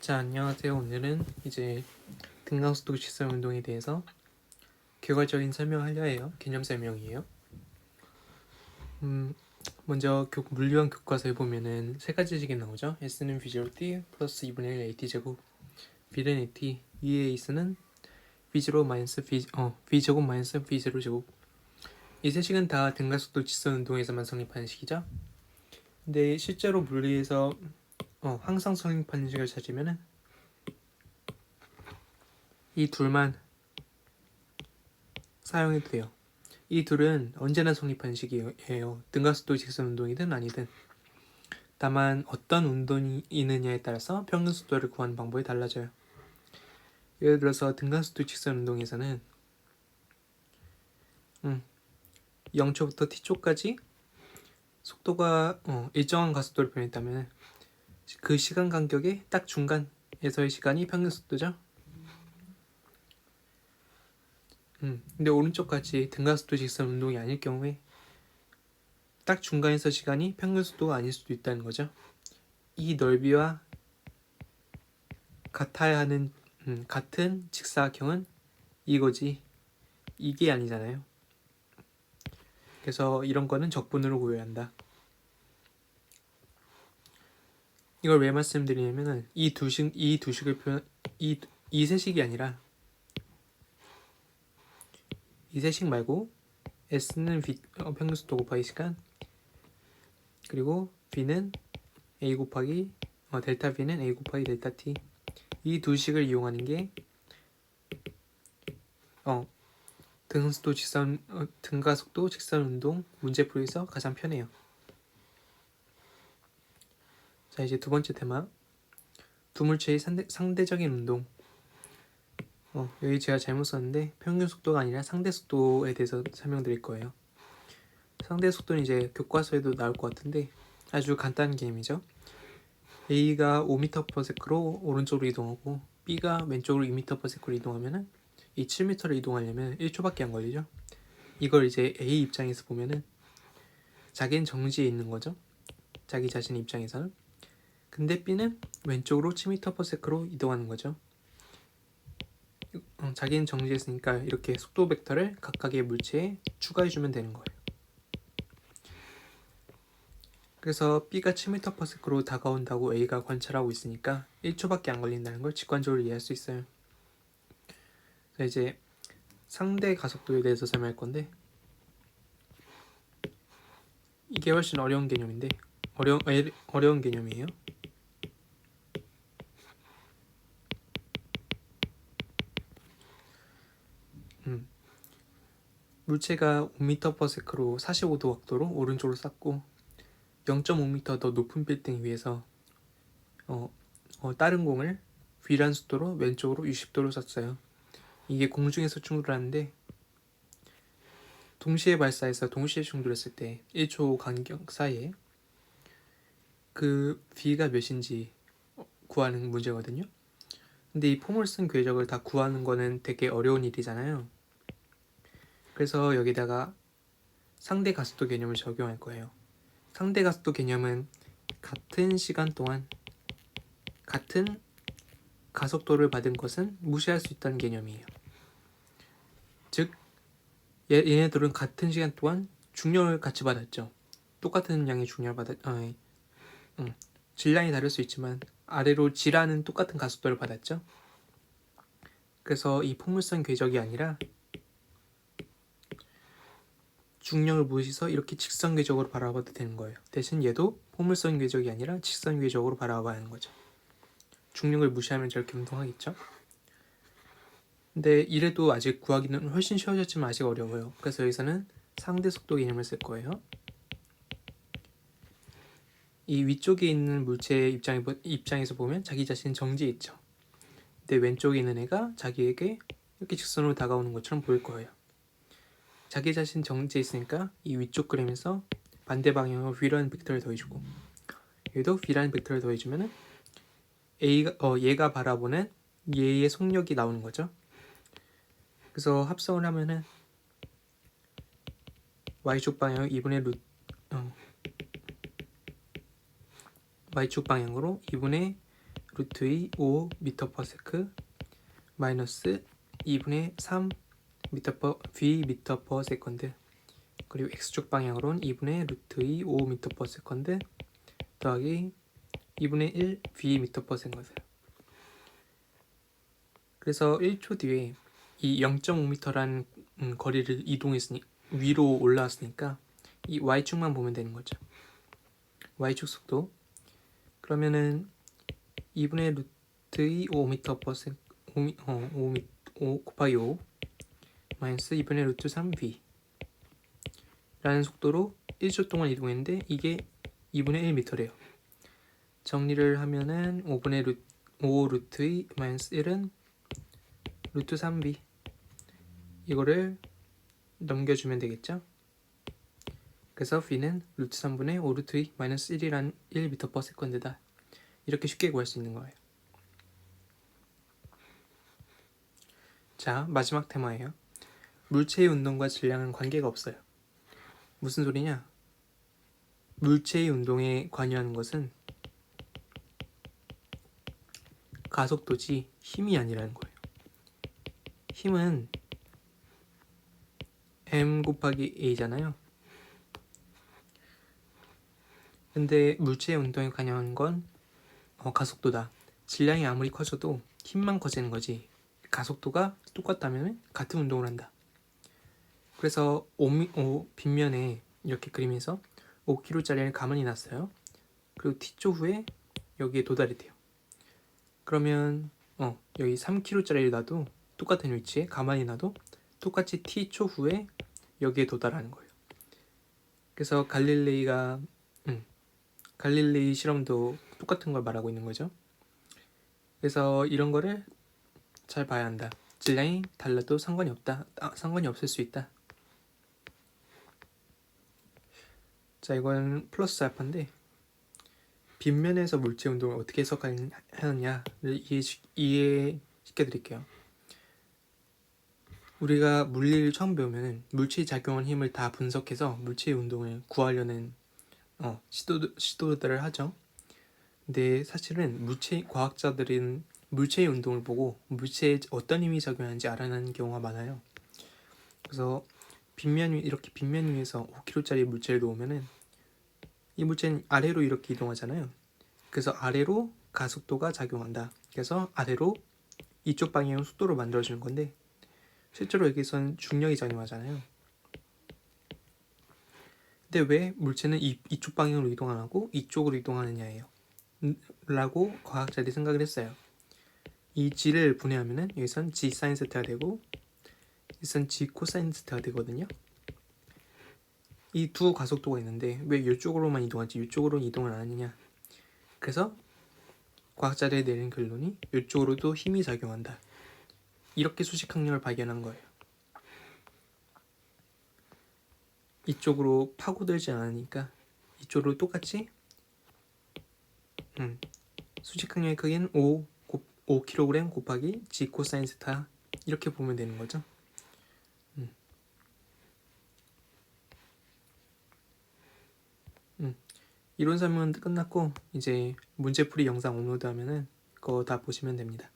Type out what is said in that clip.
자, 안녕하세요. 오늘은 이제 등강속도 직선 운동에 대해서 결과적인 설명하려 해요. 개념 설명이에요. 음, 먼저 교, 물리원 교과서에 보면은 세 가지 식이 나오죠. S는 V0 T 플러스 2분의 1 AT 제곱, B는 AT, 2의 A는 V0 마이너스 V, 어, V 제곱 마이너스 V0 제곱. 이 세 식은 다 등가속도 직선 운동에서만 성립하는 식이죠. 근데 실제로 물리에서 어, 항상 성립하는 식을 찾으면은 이 둘만 사용해도 돼요. 이 둘은 언제나 성립하는 식이에요. 등가속도 직선 운동이든 아니든. 다만 어떤 운동이 있느냐에 따라서 평균 속도를 구하는 방법이 달라져요. 예를 들어서 등가속도 직선 운동에서는 음, 0초부터 t초까지 속도가 어, 일정한 가속도를 변했다면 그 시간 간격의 딱 중간에서의 시간이 평균 속도죠. 음, 근데 오른쪽 같이 등가속도 직선 운동이 아닐 경우에 딱 중간에서 시간이 평균 속도가 아닐 수도 있다는 거죠. 이 넓이와 같아야 하는 음, 같은 직사각형은 이거지 이게 아니잖아요. 그래서 이런 거는 적분으로 구해야 한다. 이걸 왜 말씀드리냐면은 이 두식 이 두식을 표현 이 이 세식이 아니라 이 세식 말고 s는 v 어, 평균 속도 곱하기 시간 그리고 v는 a 곱하기 어, 델타 v는 a 곱하기 델타 t 이 두 식을 이용하는 게 어, 등속도 직선 어, 등가속도 직선 운동 문제 풀이에서 가장 편해요. 자 이제 두 번째 테마. 두 물체의 상대, 상대 적인 운동. 어, 여기 제가 잘못 썼는데 평균 속도가 아니라 상대 속도에 대해서 설명드릴 거예요. 상대 속도는 이제 교과서에도 나올 것 같은데 아주 간단한 개념이죠. A가 5m/s로 오른쪽으로 이동하고 B가 왼쪽으로 2m/s로 이동하면은 이 7m를 이동하려면 1초밖에 안 걸리죠. 이걸 이제 A 입장에서 보면은 자기는 정지에 있는 거죠. 자기 자신 입장에서는 근데 B는 왼쪽으로 7m/s로 이동하는 거죠. 어, 자기는 정지했으니까 이렇게 속도 벡터를 각각의 물체에 추가해주면 되는 거예요. 그래서 B가 7m/s로 다가온다고 A가 관찰하고 있으니까 1초밖에 안 걸린다는 걸 직관적으로 이해할 수 있어요. 자 이제 상대 가속도에 대해서 설명할 건데 이게 훨씬 어려운 개념인데 어려 어려운 개념이에요. 음. 물체가 5m/s로 45도 각도로 오른쪽으로 쌌고 0.5m 더 높은 빌딩 위에서 어, 어, 다른 공을 V란 속도로 왼쪽으로 60도로 쐈어요. 이게 공중에서 충돌하는데 동시에 발사해서 동시에 충돌했을 때 1초 간격 사이에 그 V가 몇인지 구하는 문제거든요. 근데 이 포물선 궤적을 다 구하는 거는 되게 어려운 일이잖아요. 그래서 여기다가 상대 가속도 개념을 적용할 거예요. 상대 가속도 개념은 같은 시간 동안 같은 가속도를 받은 것은 무시할 수 있다는 개념이에요. 즉, 얘, 얘네들은 같은 시간 동안 중력을 같이 받았죠. 똑같은 양의 중력을 받았, 아, 응. 질량이 다를 수 있지만 아래로 질하는 똑같은 가속도를 받았죠. 그래서 이 포물선 궤적이 아니라 중력을 무시해서 이렇게 직선 궤적으로 바라봐도 되는 거예요. 대신 얘도 포물선 궤적이 아니라 직선 궤적으로 바라봐야 하는 거죠. 중력을 무시하면 저렇게 운동하겠죠. 근데 이래도 아직 구하기는 훨씬 쉬워졌지만 아직 어려워요. 그래서 여기서는 상대 속도 개념을 쓸 거예요. 이 위쪽에 있는 물체의 입장에, 입장에서 보면 자기 자신 정지해 있죠. 근데 왼쪽에 있는 애가 자기에게 이렇게 직선으로 다가오는 것처럼 보일 거예요. 자기 자신 정지해 있으니까 이 위쪽 그림에서 반대 방향으로 V라는 벡터를 더해주고 얘도 V라는 벡터를 더해주면은 A가 어 얘가 바라보는 얘의 속력이 나오는 거죠. 그래서 합성을 하면은 y축 방향 2분의 루 어, y축 방향으로 2분의 루트 2 5 미터 퍼 세크 마이너스 2분의 3 미터 퍼 v 미터 퍼 세컨드. 그리고 x축 방향으로는 2분의 루트 2 5 미터 퍼 세컨드 더하기 2분의 1 v 미터 퍼 세컨드. 그래서 1초 뒤에 이 0.5m라는 음, 거리를 이동했으니 위로 올라왔으니까 이 y축만 보면 되는 거죠. y축 속도. 그러면은 2분의 루트 2 5m per sec 5, 어, 5, 5 곱하기 5 마이너스 2분의 루트 3v 라는 속도로 1초 동안 이동했는데 이게 2분의 1m래요. 정리를 하면은 5분의 루트 5 루트 2 마이너스 1은 루트 3v 이거를 넘겨주면 되겠죠? 그래서 v는 루트 3분의 5 루트 2 마이너스 1이란 1m per second다. 이렇게 쉽게 구할 수 있는 거예요. 자, 마지막 테마예요. 물체의 운동과 질량은 관계가 없어요. 무슨 소리냐? 물체의 운동에 관여하는 것은 가속도지 힘이 아니라는 거예요. 힘은 m 곱하기 a잖아요. 근데 물체의 운동에 관여하는 건 어, 가속도다. 질량이 아무리 커져도 힘만 커지는 거지. 가속도가 똑같다면 같은 운동을 한다. 그래서 5미, 5 빗면에 이렇게 그림에서 5kg짜리를 가만히 놨어요. 그리고 t초 후에 여기에 도달이 돼요. 그러면 어, 여기 3kg짜리를 놔도 똑같은 위치에 가만히 놔도 똑같이 t초 후에 여기에 도달하는 거예요. 그래서 갈릴레이가 음, 갈릴레이 실험도 똑같은 걸 말하고 있는 거죠. 그래서 이런 거를 잘 봐야 한다. 질량이 달라도 상관이 없다. 아, 상관이 없을 수 있다. 자, 이건 플러스 알파인데 빗면에서 물체 운동을 어떻게 해석하느냐를 이해, 이해 시켜 드릴게요. 우리가 물리를 처음 배우면 물체에 작용한 힘을 다 분석해서 물체의 운동을 구하려는 어, 시도, 시도들을 하죠. 근데 사실은 물체 과학자들은 물체의 운동을 보고 물체에 어떤 힘이 작용하는지 알아내는 경우가 많아요. 그래서 빗면 위 이렇게 빗면 위에서 5kg짜리 물체를 놓으면은 이 물체는 아래로 이렇게 이동하잖아요. 그래서 아래로 가속도가 작용한다. 그래서 아래로 이쪽 방향의 속도로 만들어주는 건데 실제로 여기서는 중력이 작용하잖아요. 근데 왜 물체는 이, 이쪽 방향으로 이동 안 하고 이쪽으로 이동하느냐예요. 라고 과학자들이 생각을 했어요. 이 g를 분해하면은 여기선 g 사인 세타가 되고 여기선 g 코사인 세타가 되거든요. 이 두 가속도가 있는데 왜 이쪽으로만 이동하지 이쪽으로 이동을 안 하느냐? 그래서 과학자들이 내린 결론이 이쪽으로도 힘이 작용한다. 이렇게 수직 항력을 발견한 거예요. 이쪽으로 파고들지 않으니까 이쪽으로 똑같이 음, 수직 항력의 크기는 5, 5kg 곱하기 g 코사인 스타 이렇게 보면 되는 거죠. 음. 음. 이론 설명은 끝났고 이제 문제풀이 영상 업로드하면은 그거 다 보시면 됩니다.